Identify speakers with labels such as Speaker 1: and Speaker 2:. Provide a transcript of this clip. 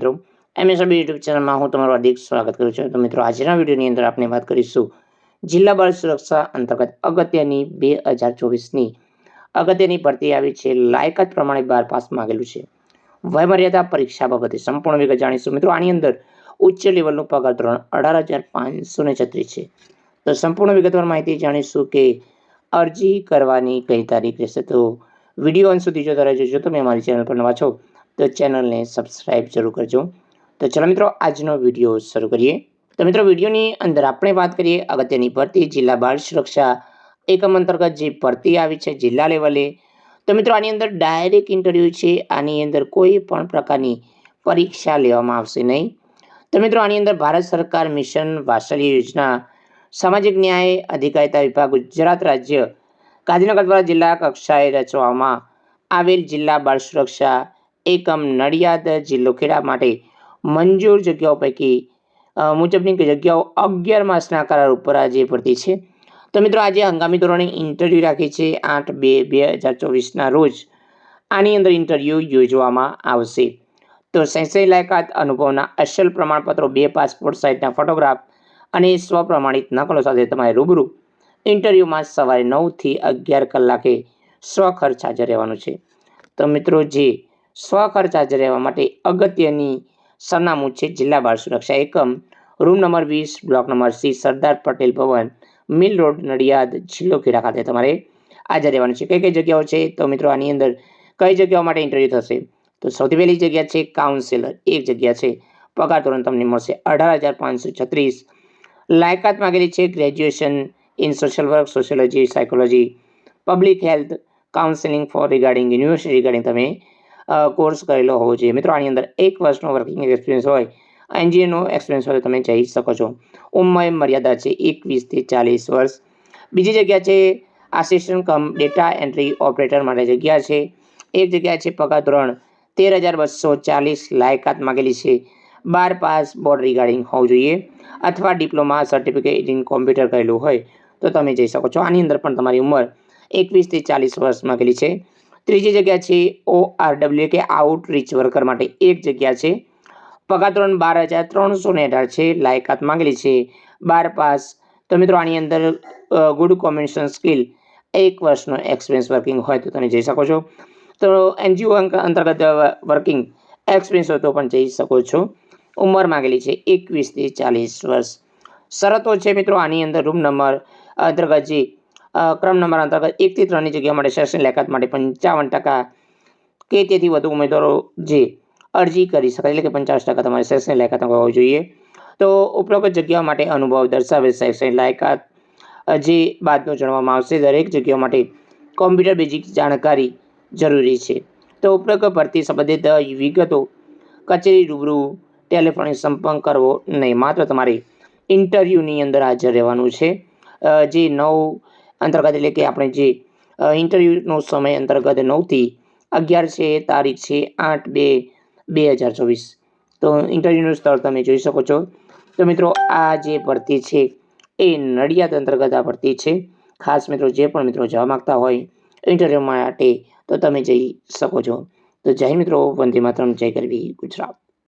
Speaker 1: મિત્રો MSB YouTube ચેનલમાં હું તમારું હાર્દિક સ્વાગત કરું છું. તો મિત્રો, આજના વિડીયોની અંદર આપણે વાત કરીશું જિલ્લા બાળ સુરક્ષા અંતર્ગત અગત્યની બે હજાર ચોવીસની. અગત્યની ભરતી આવી છે. લાયકાત પ્રમાણે બાર પાસ માંગેલું છે. વયમર્યાદા પરીક્ષા બાબતે સંપૂર્ણ વિગત જાણીશું. મિત્રો, આની અંદર ઉચ્ચ લેવલનું પગાર ધોરણ અઢાર હજાર પાંચસો ને છત્રીસ છે. તો સંપૂર્ણ વિગતવાર માહિતી જાણીશું કે અરજી કરવાની કઈ તારીખ રહેશે. તો વીડિયો અંત સુધી જોતા રહેજો. જો તમે અમારી ચેનલ પર નવા છો તો ચેનલને સબસ્ક્રાઇબ જરૂર કરજો. તો ચલો મિત્રો, આજનો વીડિયો શરૂ કરીએ. તો મિત્રો, વિડીયોની અંદર આપણે વાત કરીએ અગત્યની ભરતી, જિલ્લા બાળ સુરક્ષા એકમ અંતર્ગત જે ભરતી આવી છે જિલ્લા લેવલે. તો મિત્રો, આની અંદર ડાયરેક્ટ ઇન્ટરવ્યૂ છે, આની અંદર કોઈ પણ પ્રકારની પરીક્ષા લેવામાં આવશે નહીં. તો મિત્રો, આની અંદર ભારત સરકાર મિશન વાત્સલ્ય યોજના, સામાજિક ન્યાય, અધિકારિતા વિભાગ, ગુજરાત રાજ્ય, ગાંધીનગર દ્વારા જિલ્લા કક્ષાએ રચવામાં આવેલ જિલ્લા બાળ સુરક્ષા એકમ નડિયાદ જિલ્લો ખેડા માટે મંજૂર જગ્યાઓ પૈકી મુજબની જગ્યાઓ અગિયાર કરાર ઉપર આજે પડતી છે. તો મિત્રો, આજે હંગામી ધોરણે ઇન્ટરવ્યૂ રાખી છે આઠ બે બે હજાર ચોવીસના રોજ. આની અંદર ઇન્ટરવ્યૂ યોજવામાં આવશે. તો શૈક્ષણિક લાયકાત અનુભવના અસલ પ્રમાણપત્રો, બે પાસપોર્ટ સાઇઝના ફોટોગ્રાફ અને સ્વપ્રમાણિત નકલો સાથે તમારે રૂબરૂ ઇન્ટરવ્યૂમાં સવારે નવથી અગિયાર કલાકે સ્વખર્ચ હાજર રહેવાનું છે. તો મિત્રો, જે સ્વખર્ચ હાજર રહેવા માટે અગત્યની સરનામું છે જિલ્લા બાળ સુરક્ષા એકમ. રૂમ નંબર વીસ, block number C, Sardar Patel Bhavan, mill road, Nadiad જિલ્લો ખેડા ખાતે તમારે હાજર રહેવાનું છે. કઈ કઈ જગ્યાઓ છે? તો મિત્રો, આની અંદર કઈ જગ્યાઓ માટે ઇન્ટરવ્યૂ થશે? તો સૌથી પહેલી જગ્યા છે કાઉન્સિલર એક જગ્યા છે પગાર ધોરણ તમને મળશે અઢાર હજાર પાંચસો છત્રીસ. લાયકાત માગેલી છે graduation in social work sociology psychology public health counselling for regarding university regarding તમે કોર્સ કરેલો હોવો જોઈએ. મિત્રો, આની અંદર એક વર્ષનો વર્કિંગ એક્સપિરિયન્સ હોય એનજીઓનો એક્સપિરિયન્સ હોય તમે જઈ શકો છો. ઉંમર મર્યાદા છે એકવીસથી ચાલીસ વર્ષ. બીજી જગ્યા છે assistant cum data entry operator માટે જગ્યા છે. એક જગ્યા છે પગાર ધોરણ, તેર હજાર બસો ચાલીસ લાયકાત માગેલી છે. બાર પાસ બોર્ડ રિગાર્ડિંગ હોવું જોઈએ, અથવા ડિપ્લોમા સર્ટિફિકેટ ઇન કોમ્પ્યુટર કરેલું હોય તો તમે જઈ શકો છો. આની અંદર પણ તમારી ઉંમર એકવીસથી ચાલીસ વર્ષ માગેલી છે. ત્રીજી જગ્યા છે ઓ આરડબલ્યુ કે આઉટરીચ વર્કર માટે. એક જગ્યા છે પગાર ધોરણ બાર હજાર ત્રણસો ને અઢાર છે. લાયકાત માંગેલી છે. બાર પાસ. તો મિત્રો આની અંદર ગુડ કોમ્યુનિકેશન સ્કિલ એક વર્ષનો એક્સપિરિયન્સ વર્કિંગ હોય તો તમે જઈ શકો છો. તો એનજીઓ અંતર્ગત વર્કિંગ એક્સપિરિયન્સ હોય તો પણ જઈ શકો છો. ઉંમર માંગેલી છે એકવીસથી ચાલીસ વર્ષ. શરતો છે મિત્રો આની અંદર રૂમ નંબર અંતર્ગત જે ક્રમ નંબર અંતર્ગત એકથી ત્રણની જગ્યા માટે શૈક્ષણિક લાયકાત માટે પંચાવન ટકા કે તેથી વધુ ઉમેદવારો જે અરજી કરી શકાય, એટલે કે પંચાવન ટકા તમારે શૈક્ષણિક લાયકાત હોવી જોઈએ. તો ઉપરોક્ત જગ્યાઓ માટે અનુભવ દર્શાવે શૈક્ષણિક લાયકાત જે બાદનું જણાવવામાં આવશે, દરેક જગ્યાઓ માટે કોમ્પ્યુટર બેઝિક જાણકારી જરૂરી છે. તો ઉપલબ્ધ ભરતી સંબંધિત વિગતો કચેરી રૂબરૂ ટેલિફોનિક સંપર્ક કરવો નહીં, માત્ર તમારે ઇન્ટરવ્યૂની અંદર હાજર રહેવાનું છે. જે નવ અંતર્ગત એટલે કે આપણે જે ઇન્ટરવ્યૂનો સમય અંતર્ગત નવથી અગિયાર છે, તારીખ છે, આઠ બે બે હજાર ચોવીસ. તો ઇન્ટરવ્યૂનું સ્થળ તમે જોઈ શકો છો. તો મિત્રો, આ જે ભરતી છે, એ નડિયાદ અંતર્ગત આ ભરતી છે. ખાસ મિત્રો, જે પણ મિત્રો જવા માગતા હોય ઇન્ટરવ્યૂ માટે, તો તમે જઈ શકો છો. તો જય મિત્રો, વંદે માતરમ, જય કરવી ગુજરાત.